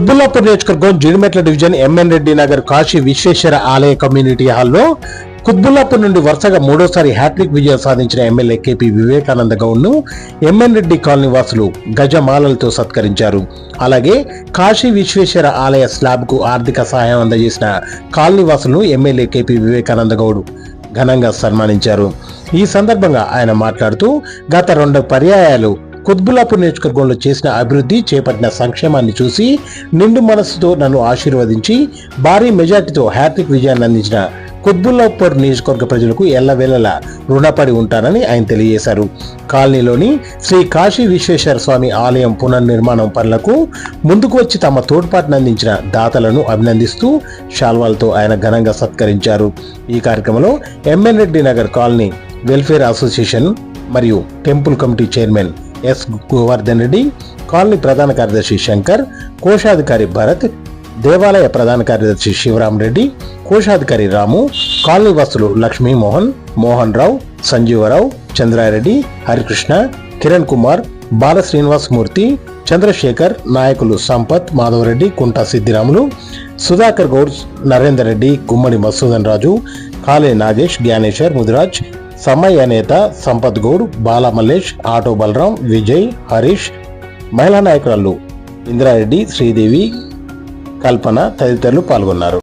అబ్దుల్లాపూర్ నియోజకవర్గం Jeedimetla division M N Reddy Nagar Kashi Vishweshwara ఆలయ community హాల్లో కుత్బుల్లాపూర్ నుండి వరుసగా మూడోసారి హ్యాట్రిక్ విజయం సాధించిన ఎమ్మెల్యే కేపీ వివేకానంద గౌడ్ను ఎంఎన్ రెడ్డి కాలనీ వాసులు గజమాలలతో సత్కరించారు. అలాగే కాశీ విశ్వేశ్వర ఆలయ స్లాబ్కు ఆర్థిక సహాయం అందజేసిన colony వాసులను MLA K P Vivekananda Goud ఘనంగా సన్మానించారు. ఈ సందర్భంగా ఆయన మాట్లాడుతూ గత రెండు పర్యాయాలు కుత్బుల్లాపూర్ నియోజకవర్గంలో చేసిన అభివృద్ధి చేపట్టిన సంక్షేమాన్ని చూసి నిండు మనస్సుతో నన్ను ఆశీర్వదించి భారీ మెజార్టీతో హ్యాట్రిక్ విజయాన్ని అందించిన కుత్బుల్లాపూర్ నియోజకవర్గ ప్రజలకు ఎల్లవేళలా రుణపడి ఉంటానని ఆయన తెలియజేశారు. కాలనీలోని శ్రీ కాశీ విశ్వేశ్వర స్వామి ఆలయం పునర్నిర్మాణం పనులకు ముందుకు వచ్చి తమ తోడ్పాటును అందించిన దాతలను అభినందిస్తూ షాల్వాలతో ఆయన ఘనంగా సత్కరించారు. ఈ కార్యక్రమంలో M N Reddy Nagar colony welfare association మరియు temple committee chairman S Govardhan Reddy colony ప్రధాన కార్యదర్శి శంకర్ కోశాధికారి భరత్ దేవాలయ ప్రధాన కార్యదర్శి శివరాం రెడ్డి కోశాధికారి రాము కాలనీ వస్తులు లక్ష్మీ మోహన్ మోహన్ రావు సంజీవరావు చంద్రారెడ్డి హరికృష్ణ కిరణ్ కుమార్ బాల శ్రీనివాస్ మూర్తి చంద్రశేఖర్ నాయకులు సంపత్ మాధవరెడ్డి కుంటా సిద్దిరాములు సుధాకర్ గౌడ్ నరేందర్ రెడ్డి గుమ్మడి మసూదన్ రాజు కాలే నాగేష్ జ్ఞానేశ్వర్ ముదిరాజ్ సమయ నేత సంపత్ గౌడ్ బాలమల్లేష్ ఆటో బలరాం విజయ్ హరీష్ మహిళా నాయకురాలు ఇందిరారెడ్డి శ్రీదేవి కల్పన తదితరులు పాల్గొన్నారు.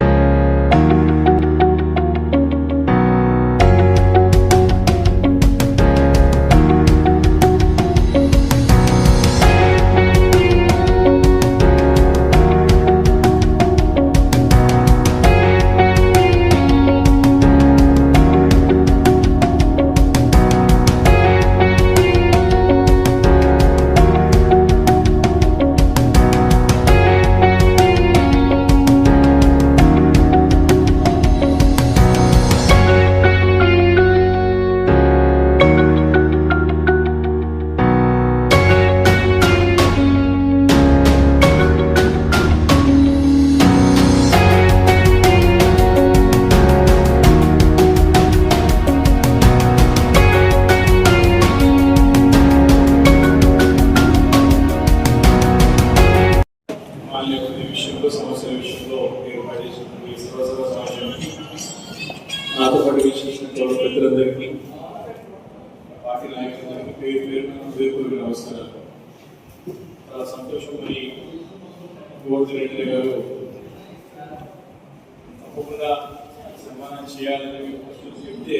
నాతో పాటు విశేషించిన పెద్దలందరికీ పార్టీ నాయకులందరికీ పేరు పేరు హృదయపూర్వక నమస్కారాలు. చాలా సంతోషం మరి గోవర్ధన్ రెడ్డి గారు తప్పకుండా సన్మానం చేయాలని చెప్తే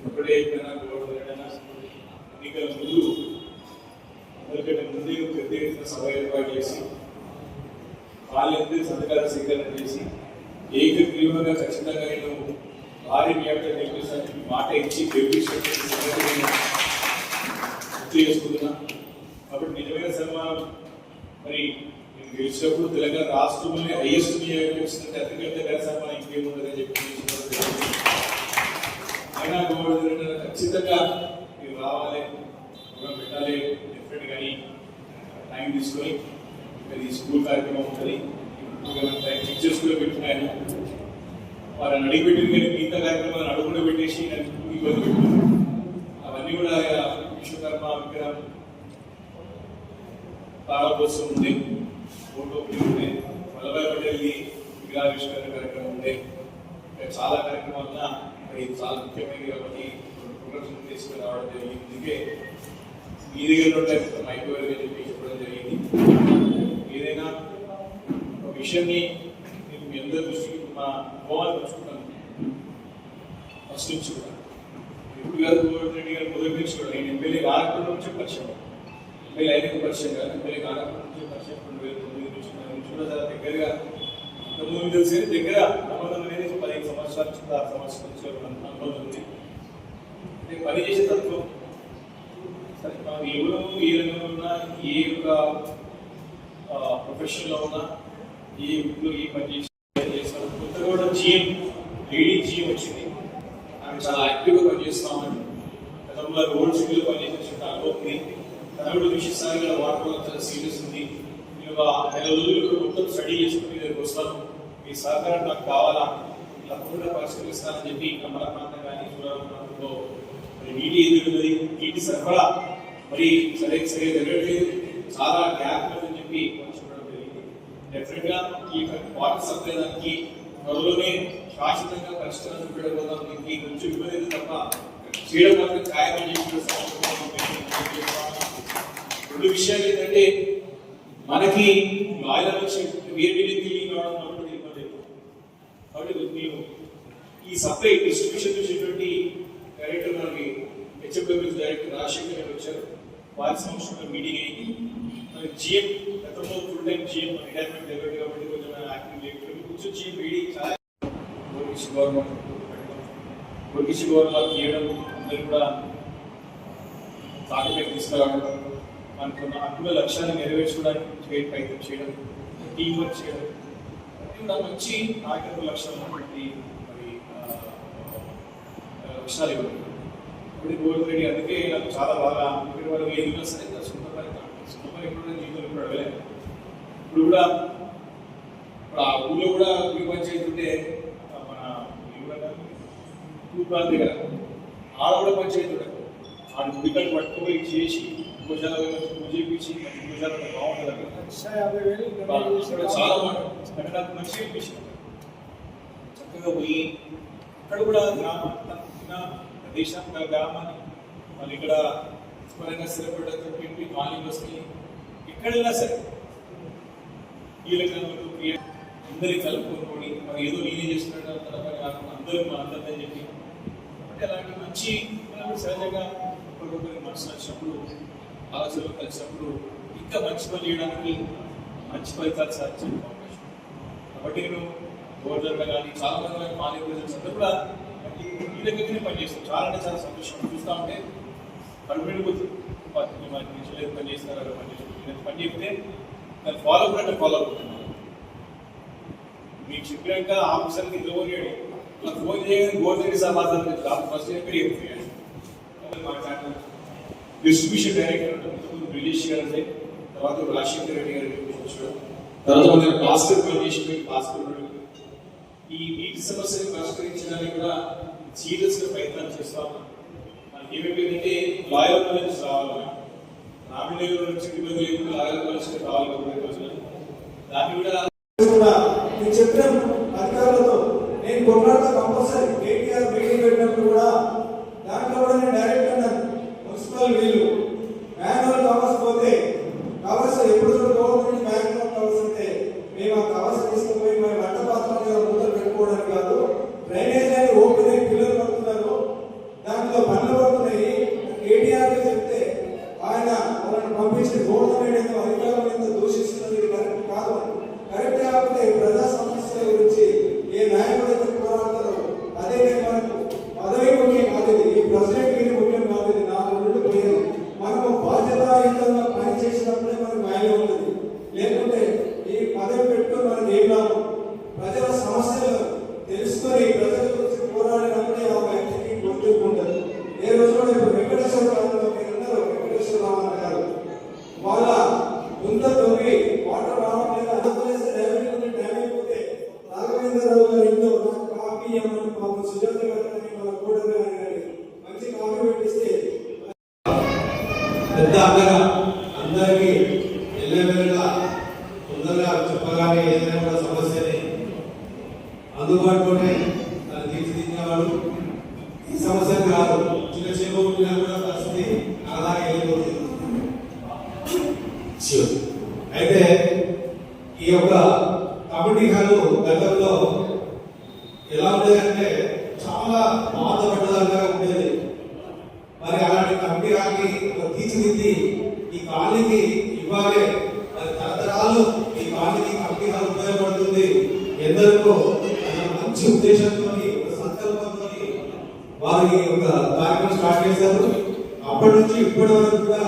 ఇప్పుడే ఎప్పుడైనా గోవర్ధన్ రెడ్డి ఎన్నికల ముందు అందరికంటే ముందే పెద్ద ఎత్తున సభ ఏర్పాటు చేసి వాళ్ళందరూ సంతకాల స్వీకరణ చేసి ఏకగ్రీవంగా ఖచ్చితంగా నేను భారీ మేరతో గెలిపిస్తానని మాట ఇచ్చి చేసుకుంటున్నా. కాబట్టి నిజమైన సన్మానం మరి నేను గెలిచినప్పుడు తెలంగాణ రాష్ట్రంలోనే హైయెస్ట్ గెలిచినట్టు అతిపెద్ద ఘన సన్మానం ఇంకేముందని చెప్పి అయినా గోవర్ధన్ ఖచ్చితంగా మీరు రావాలి ప్రోగ్రాం పెట్టాలి డిఫరెంట్ కానీ టైం తీసుకొని ఈ స్కూల్ కార్యక్రమం ఉంటుంది. టైం ఫిక్స్ చేసుకుని పెట్టుకున్నాను వారిని అడిగి పెట్టింది కానీ మిగతా కార్యక్రమాలను అడుగుకుండా పెట్టేసి నన్ను ఇబ్బంది పెట్టుకున్నాను అవన్నీ కూడా విశ్వకర్మ విగ్రహం ప్రారంభోత్సవం ఉంది ఫోటో ఉంది వల్లభాయ్ పటేల్ది విగ్రహావిష్కరణ కార్యక్రమం ఉంది చాలా కార్యక్రమాలన్న మరి ఇది చాలా ముఖ్యమైనది కాబట్టి ప్రోగ్రామ్స్ తీసుకుని రావడం జరిగింది. అందుకే మీ దగ్గర ఉంటే మైక్రోవేవ్ అని చెప్పి చెప్పడం జరిగింది. ఏదైనా ఒక విషయాన్ని నేను మీ అందరి మా గోవాలు పంచుకుంటాను ఫస్ట్ నుంచి కూడా ఇప్పుడు కాదు గోవర్ధన్ రెడ్డి గారు మొదటి నుంచి కూడా నేను ఎమ్మెల్యే కాకుండా నుంచి పరిచయం. ఎమ్మెల్యే అయిన పరిచయం కాదు ఎమ్మెల్యే కాకుండా నుంచి పరిచయం. రెండు వేల తొమ్మిది నుంచి మన నుంచి కూడా చాలా దగ్గరగా తొమ్మిది తెలిసి దగ్గర అనుబంధం అనేది పదిహేను సంవత్సరాల నుంచి ఆరు సంవత్సరాల నుంచి అనుబంధం ఉంది. నేను పనిచేసే తత్వం. సరే మనం ఎవరు ఏ రంగంలో ఉన్నా ఏ యొక్క ప్రొఫెషన్లో ఉన్నా ఏ వృత్తిలో ఏ పని కూడా జిఎం లేడీ జిఎం వచ్చింది. ఆమె చాలా యాక్టివ్గా పనిచేస్తామని గతంలో రోడ్ సిటీలో పనిచేసిన ఆలోపి ఉంది తన కూడా విషయసారిగా వాటర్ చాలా సీరియస్ ఉంది. నేను నెల రోజులు మొత్తం స్టడీ చేసుకుని దగ్గరికి వస్తాను మీ సహకారం నాకు కావాలా? తప్పకుండా పరిశీలిస్తానని చెప్పి కమల ప్రాంతం కానీ చూడాల ప్రాంతంలో మరి నీటి ఎదుగుతుంది నీటి సరఫరా మరి సరే సరే జరగట్లేదు. చాలా గ్యాప్ ఉందని చెప్పి చూడడం జరిగింది. డెఫినెట్గా ఈ వాటర్ సప్లై దానికి త్వరలోనే శాశ్వతంగా పరిష్కారం చూపెడబోదాం దీనికి కొంచెం ఇవ్వలేదు తప్ప చేయడం మాత్రం ఖాయమని రెండు విషయాలు ఏంటంటే మనకి లాయర్ వచ్చి వేరు వేరే తెలియ కావడం మనకు ఇబ్బంది కాబట్టి మీరు ఈ సప్లై డిస్ట్రిబ్యూషన్ చేసేటువంటి డైరెక్టర్ మనకి హెచ్ఎఫ్డబ్ల్యూ డైరెక్టర్ రాజశేఖర్ గారు వచ్చారు. వారి సంవత్సరంలో మీటింగ్ అయ్యి జిఎం గతంలో ఫుల్ టైం జిఎం రిటైర్మెంట్ దగ్గర కాబట్టి కొంచెం యాక్టివ్ లేకపోతే కొంచెం జిఎం వీడి చాలా గోర్కిష్ గవర్నమెంట్ గోర్కిష్ గవర్నమెంట్ చేయడం అందరూ కూడా తాటిపై తీసుకురావడం అనుకున్న అనుకున్న లక్ష్యాన్ని నెరవేర్చుకోవడానికి చేయ ప్రయత్నం చేయడం టీం వర్క్ చేయడం ఇది మంచి నాయకత్వ లక్ష్యం బట్టి మరి లక్ష్యాలు ఇవ్వడం. ఇప్పుడు గోల్డ్ రెడ్డి అందుకే నాకు చాలా బాగా ఇక్కడ వాళ్ళు ఏదైనా సరే నా కాదు. పని ఎప్పుడు జీవితంలో ఇప్పుడు అడగలేదు ఇప్పుడు కూడా ఇప్పుడు ఆ ఊళ్ళో కూడా ఊరి పంచాయతీ ఉంటే మన తూర్పు దగ్గర. ఆడ కూడా పంచాయతీ ఉండదు ఆడ గుడికాలు పట్టుకుపోయి చేసి భుజాల పూజ చేయించి భుజాలు బాగుంటుంది? చాలా నాకు మంచిగా అనిపించింది. చక్కగా పోయి అక్కడ కూడా గ్రామం చిన్న ప్రదేశం గ్రామాన్ని మళ్ళీ ఇక్కడ పరంగా స్థిరపడేటువంటి కాలనీలు వస్తాయి ఎక్కడైనా సరే. కీలకంలో అందరి కలుపుకొని మరి ఏదో నేనే చేస్తున్నాడు తర్వాత కాకుండా అందరూ మా అందరిని చెప్పి. అంటే అలాంటి మంచి మనకు సహజంగా ఒకరికొకరి మనసు నచ్చినప్పుడు ఆలోచనలు కలిసినప్పుడు ఇంకా మంచి పని చేయడానికి మంచి ఫలితాలు సాధించే అవకాశం. కాబట్టి నేను గోవర్ధన్గా కానీ చాలా మంది మాలీ ప్రజలు అందరూ కూడా ఈ ఈ దగ్గరనే పనిచేస్తాను. చాలా అంటే చాలా సంతోషం. చూస్తూ ఉంటే కడుపు నిండిపోతుంది మనకి నుంచి లేదు పని చేస్తున్నారు అలా పని చేస్తున్నారు నేను పని చెప్తే దాన్ని ఫాలో కూడా ఫాలో అవుతున్నారు మీకు చెప్పినాక ఆఫీసర్కి ఫోన్ చేయడం? నాకు ఫోన్ చేయగానే గోవర్ధన్ సమాధానం చెప్తాను ఫస్ట్ ఎక్కడ చెప్తాను మాట్లాడతాను డిస్ట్రిబ్యూషన్ డైరెక్టర్ బ్రిటిష్ గారు అంటే తర్వాత రాజశేఖర్ రెడ్డి గారు తర్వాత మన భాస్కర్ పనిచేసి భాస్కర్ ఈ నీటి సమస్యను పరిష్కరించడానికి కూడా సీరియస్గా ప్రయత్నాలు చేస్తా ఉన్నాం మనకి ఏమైపోయిందంటే లాయర్ కాలేజ్ రావాలి రామినగర్ నుంచి లాయర్ కాలేజ్ రావాలి. దాన్ని కూడా పంపించి గవర్నమెంట్ ఏదో ఎంత దూషిస్తున్నది. కరెక్ట్ కాదు. కరెక్ట్ కాకపోతే ప్రజా నాకు కాఫీ ఇవ్వమని పాపం సుజాత గారు కానీ వాళ్ళ కూడా కానీ మంచి కాఫీ పెట్టిస్తే పెద్ద అండగా అందరికీ ఎల్లవేళలా తొందరగా చెప్పగానే ఏదైనా కూడా సమస్యని అందుబాటులోనే తను తీర్చిదిద్దేవాడు. ఈ సమస్య కాదు చిన్న చేప ఉండినా కూడా పరిస్థితి అలాగే వెళ్ళిపోతుంది Sure. అయితే ఈ యొక్క కమిటీ హాలు గతంలో ఎలా ఉండేదంటే చాలా బాధపడ్డదాకా ఉండేది మరి అలాంటి కమిటీ హాల్ని ఒక తీర్చిదిద్ది ఈ కాలనీకి ఇవ్వాలి. అది తరతరాలు ఈ కాలనీకి కమిటీ హాల్ ఉపయోగపడుతుంది. ఎందరికో మంచి ఉద్దేశంతో సంకల్పంతో వారు ఒక కార్యక్రమం స్టార్ట్ చేశారు. అప్పటి నుంచి ఇప్పటి వరకు కూడా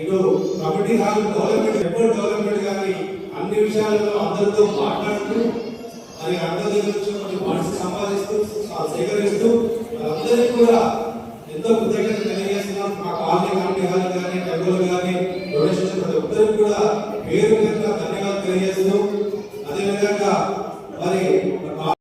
ఇటు కమిటీ హాల్ డెవలప్మెంట్ ఎప్పుడు డెవలప్మెంట్ కానీ అన్ని విషయాలలో అందరితో మాట్లాడుతూ మరి అందరి దగ్గర నుంచి కొన్ని మనసు సంపాదిస్తూ ఆ సేకరిస్తూ అందరికీ కూడా ఎంతో కృతజ్ఞత తెలియజేస్తున్నాం. మా కాలనీ కమిటీ హాల్ కానీ టెంపుల్ కానీ కూడా